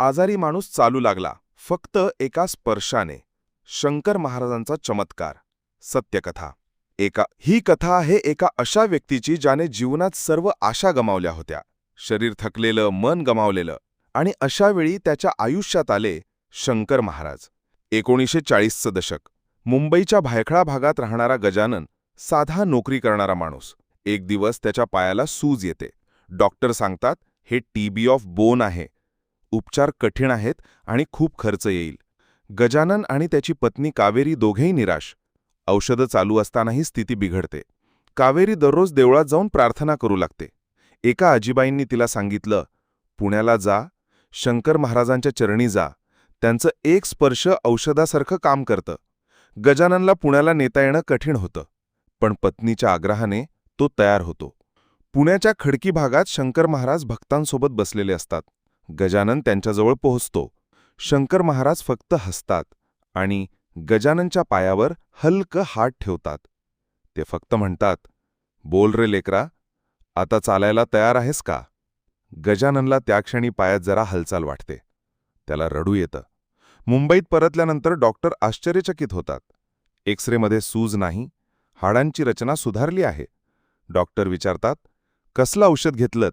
आजारी माणूस चालू लागला. फक्त एका स्पर्शाने. शंकर महाराजांचा चमत्कार. सत्यकथा. एका ही कथा आहे एका अशा व्यक्तीची ज्याने जीवनात सर्व आशा गमावल्या होत्या. शरीर थकलेलं मन गमावलेलं आणि अशावेळी त्याच्या आयुष्यात आले शंकर महाराज. एकोणीसशे चाळीसचं दशक. मुंबईच्या भायखळा भागात राहणारा गजानन साधा नोकरी करणारा माणूस. एक दिवस त्याच्या पायाला सूज येते. डॉक्टर सांगतात हे टीबी ऑफ बोन आहे. उपचार कठीण आहेत आणि खूप खर्च येईल. गजानन आणि त्याची पत्नी कावेरी दोघेही निराश. औषधं चालू असतानाही स्थिती बिघडते. कावेरी दररोज देवळात जाऊन प्रार्थना करू लागते. एका आजीबाईंनी तिला सांगितलं पुण्याला जा शंकर महाराजांच्या चरणी जा. त्यांचं एक स्पर्श औषधासारखं काम करतं. गजाननला पुण्याला नेता येणं कठीण होतं. पण पत्नीच्या आग्रहाने तो तयार होतो. पुण्याच्या खडकी भागात शंकर महाराज भक्तांसोबत बसलेले असतात. गजानन त्यांच्याजवळ पोहोचतो. शंकर महाराज फक्त हसतात आणि गजाननच्या पायावर हलकं हात ठेवतात. ते फक्त म्हणतात बोल रे लेकरा आता चालायला तयार आहेस का? गजाननला त्या क्षणी पायात जरा हालचाल वाटते. त्याला रडू येतं. मुंबईत परतल्यानंतर डॉक्टर आश्चर्यचकित होतात. एक्सरेमध्ये सूज नाही हाडांची रचना सुधारली आहे. डॉक्टर विचारतात कसलं औषध घेतलं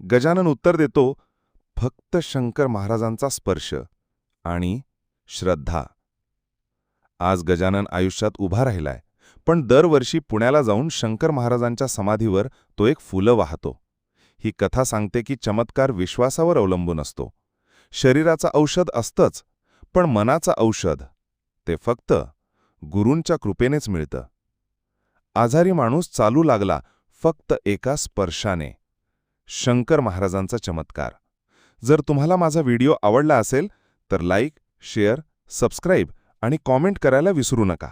गजानन उत्तर देतो फक्त शंकर महाराजांचा स्पर्श आणि श्रद्धा. आज गजानन आयुष्यात उभा राहिलाय पण दरवर्षी पुण्याला जाऊन शंकर महाराजांच्या समाधीवर तो एक फुलं वाहतो. ही कथा सांगते की चमत्कार विश्वासावर अवलंबून असतो. शरीराचं औषध असतंच पण मनाचं औषध ते फक्त गुरूंच्या कृपेनेच मिळतं. आजारी माणूस चालू लागला फक्त एका स्पर्शाने शंकर महाराजांचा चमत्कार. जर तुम्हाला माझा व्हिडिओ आवडला असेल तर लाईक शेअर सबस्क्राईब आणि कॉमेंट करायला विसरू नका.